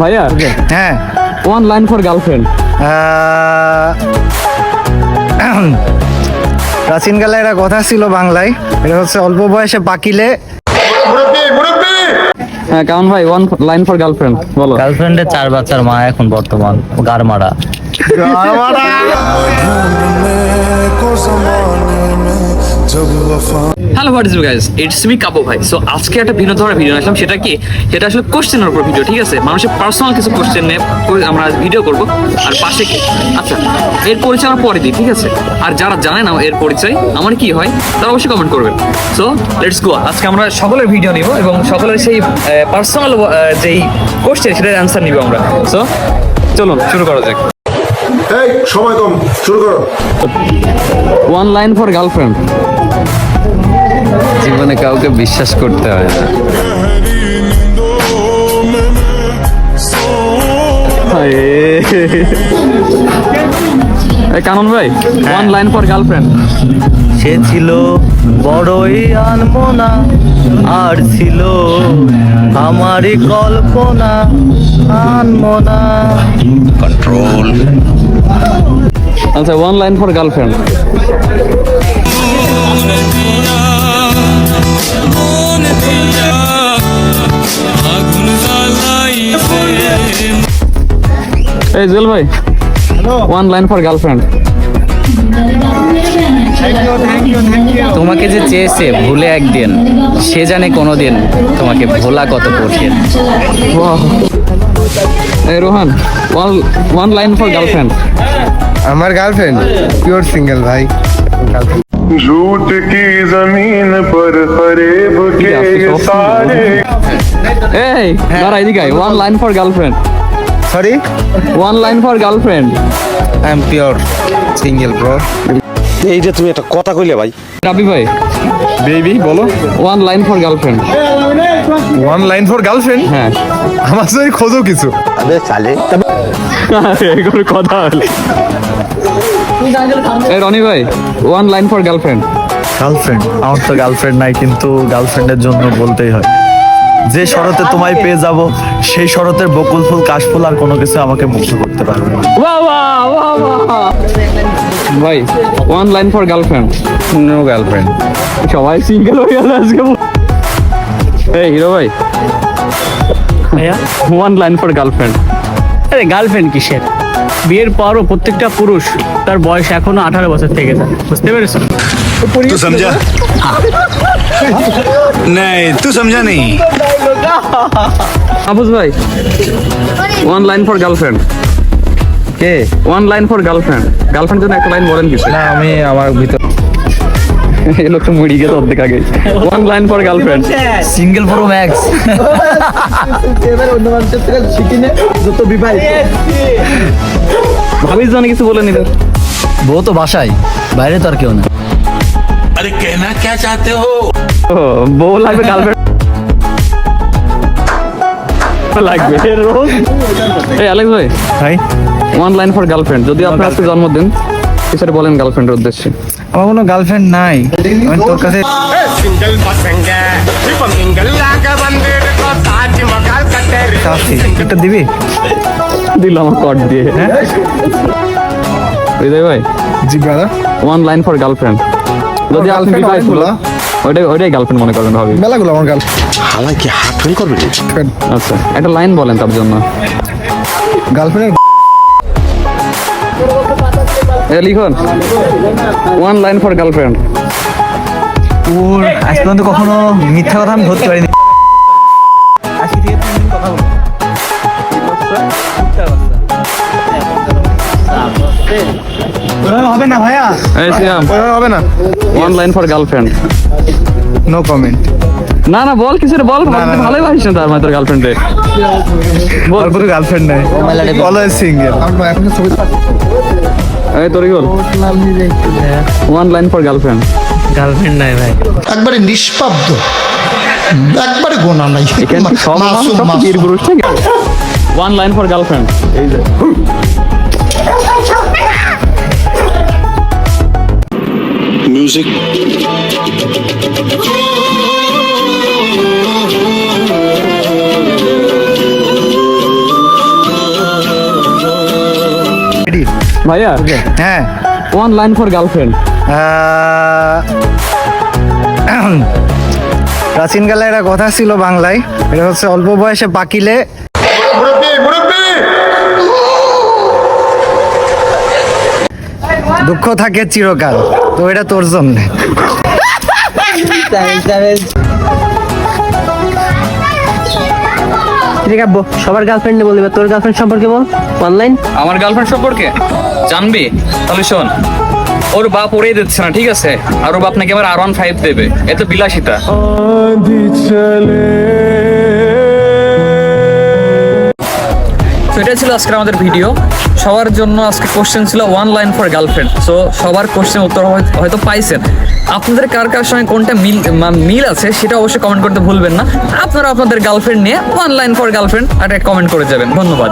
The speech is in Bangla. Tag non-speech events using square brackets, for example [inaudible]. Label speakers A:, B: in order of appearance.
A: ভাইয়া
B: হ্যাঁ।
A: ওয়ান লাইন ফর গার্লফ্রেন্ড
B: প্রাচীনকালে একটা কথা ছিল বাংলায় এটা হচ্ছে অল্প বয়সে পাকিলে
A: হ্যাঁ কারণ ভাই ওয়ান লাইন ফর গার্লফ্রেন্ড বলো।
C: গার্লফ্রেন্ডের চার বাচ্চার মা এখন বর্তমান Garmara.
D: Hello what is guys it's me Kabu ভাই সো আজকে একটা ভিন্ন ধরনের ভিডিও আসলাম। সেটা কি? সেটা আসলে কোশ্চেনের উপর ভিডিও ঠিক আছে? মানুষের পার্সোনাল কিছু কোশ্চেন নিয়ে আমরা ভিডিও করব। আর পাশে কি? আচ্ছা এর পরিচয় আমরা পরে দিই, ঠিক আছে? আর যারা জানে না এর পরিচয়, আমার কি হয়, তারা অবশ্যই কমেন্ট করবেন সো লেটস গো আজকে আমরা সকলের ভিডিও নিব এবং সকলের সেই পার্সোনাল যেই কোশ্চেন সেটার অ্যান্সার নিব আমরা। সো চলুন, শুরু করা যাক।
E: এই সময় কম শুরু করো।
A: ওয়ান লাইন ফর গার্লফ্রেন্ড
C: জীবনে কাউকে বিশ্বাস করতে হয় না।
A: কানন ভাই ওয়ান লাইন ফর গার্লফ্রেন্ড
C: সে ছিল বড়ই আনমনা আর ছিল আমারই কল্পনা আনমনা।
A: আচ্ছা ওয়ান লাইন ফর গার্লফ্রেন্ড এই জুয়েল ভাই ওয়ান লাইন ফর গার্লফ্রেন্ড
C: তোমাকে যে চেয়েছে ভুলে একদিন সে জানে কোনোদিন তোমাকে ভোলা কত কঠিন।
A: এই Rohan one one line for girlfriend
B: আমার গার্লফ্রেন্ড পিওর সিঙ্গেল ভাই
E: झूठ की जमीन पर फरेब के सारे
A: এই দাঁড়া এদিকে one line for girlfriend
B: sorry
A: one line for girlfriend
B: I am pure single bro
F: এইটা তুমি একটা কথা কইলে ভাই
A: রাবি ভাই
G: বেবি বলো
A: one line for girlfriend
G: one line for girlfriend
A: হ্যাঁ।
G: আমার সঙ্গে খোঁজো কিছু।
A: এগুলো কথা হলে এই রনি ভাই one line for girlfriend
H: girlfriend আমার তো গার্লফ্রেন্ড নাই কিন্তু গার্লফ্রেন্ডের জন্য বলতেই হয়। যে শরতে তোমায় পেয়ে যাব সেই শরতের বকুল ফুল কাশফুল আর কোনো কিছু আমাকে মুগ্ধ করতে পারবে না।
A: ভাই one line for girlfriend
B: no girlfriend
A: সবাই সিঙ্গেল হয়ে গেল আজকে। এই হিরো ভাই
I: ভাইয়া
A: ওয়ান লাইন ফর গার্লফ্রেন্ড
I: আরে গার্লফ্রেন্ড কিসের বিয়ের পরও প্রত্যেকটা পুরুষ তার বয়স এখনো আঠারো বছর থেকে যায় বুঝতে পেরেছো
F: तू समझा नहीं तू समझा नहीं
A: আবুজ ভাই one line for girlfriend
B: K
A: one line for girlfriend girlfriend জন্য একটা লাইন বলেন কিছু
B: না আমি আমার ভিতর [laughs]
A: এই লোক তো গেছে অর্ধেক আগে one line for girlfriend
C: single for max
A: এবার অন্য মানুষের যত বিবাহিত। ভাবিস কিছু বলে
C: বউ তো বাসায় বাইরে তো আর কেউ না।
F: আরে কেনা কে চাতে
A: হো? বউ লাগবে গার্লফ্রেন্ড লাগবে এই ভাই।
H: ভাই।
A: ওয়ান লাইন ফর গার্লফ্রেন্ড যদি আপনার আজকে জন্মদিন। স্যার বলেন গার্লফ্রেন্ডের উদ্দেশ্যে।
B: আমার কোনো গার্লফ্রেন্ড নাই। তোর কাছে একটা দিবি?
A: দিল আমার কট দিয়ে। হ্যাঁ? হৃদয় ভাই
G: ji brother
A: one line for girlfriend যদি আপনি ডিভাইস
G: বলা
A: ওইটাই ওইটাই গার্লফ্রেন্ড মনে করবেন হবে
G: বেলাগুলো আমার গার্ল
F: হালাকি কি ফেল করবে?
A: আচ্ছা একটা লাইন বলেন তার জন্য।
G: গার্লফ্রেন্ডের
A: লিখুন ওয়ান লাইন ফর গার্লফ্রেন্ড
H: ওর আজ পর্যন্ত কখনো মিথ্যা কথা আমি ধরতে পারিনি। আজকে থেকে তিন কথা বলব। হবে না ভাইয়া?
G: হবে না।
A: One line for girlfriend
B: no comment
A: না না বল কিছু বল ভালোই পারিস না তার মানে তোর গার্লফ্রেন্ডে
G: ওর কোনো গার্লফ্রেন্ড নাই। অলওয়েজ সিঙ্গেল আমরা এখন ছবি
A: এই তোর কি one line for girlfriend
I: girlfriend নাই ভাই।
E: একবারে নিষ্পাব্দ। একবারে গোনা নাই।
A: ওয়ান লাইন ফর গার্লফ্রেন্ড এই যে।
F: মিউজিক
J: ভাইয়া
B: হ্যাঁ।
J: ওয়ান লাইন ফর গার্লফ্রেন্ড
B: প্রাচীনকালে একটা কথা ছিল বাংলায় এটা হচ্ছে অল্প বয়সে পাকিলে দুঃখ থাকে চিরকাল তো এটা তোর জন্য। [laughs]
K: ঠিক আছে সবার গার্লফ্রেন্ড বলবি তোর গার্লফ্রেন্ড সম্পর্কে বল অনলাইন
A: আমার গার্লফ্রেন্ড সম্পর্কে? জানবি? তাহলে শোন ওর বাপ ওরে দিচ্ছে না ঠিক আছে? আর ও বাপ নাকি আমার আর ওয়ান ফাইভ দেবে এত বিলাসিতা। সো এটা ছিল আজকে আমাদের ভিডিও সবার জন্য আজকে কোশ্চেন ছিল one line for girlfriend so সবার কোশ্চেন উত্তর হয়তো পাইছেন। আপনাদের কার কার সঙ্গে কোনটা মিল মিল আছে সেটা অবশ্যই কমেন্ট করতে ভুলবেন না। আপনারা আপনাদের গার্লফ্রেন্ড নিয়ে ওয়ান লাইন ফর গার্লফ্রেন্ড আর কমেন্ট করে যাবেন। ধন্যবাদ।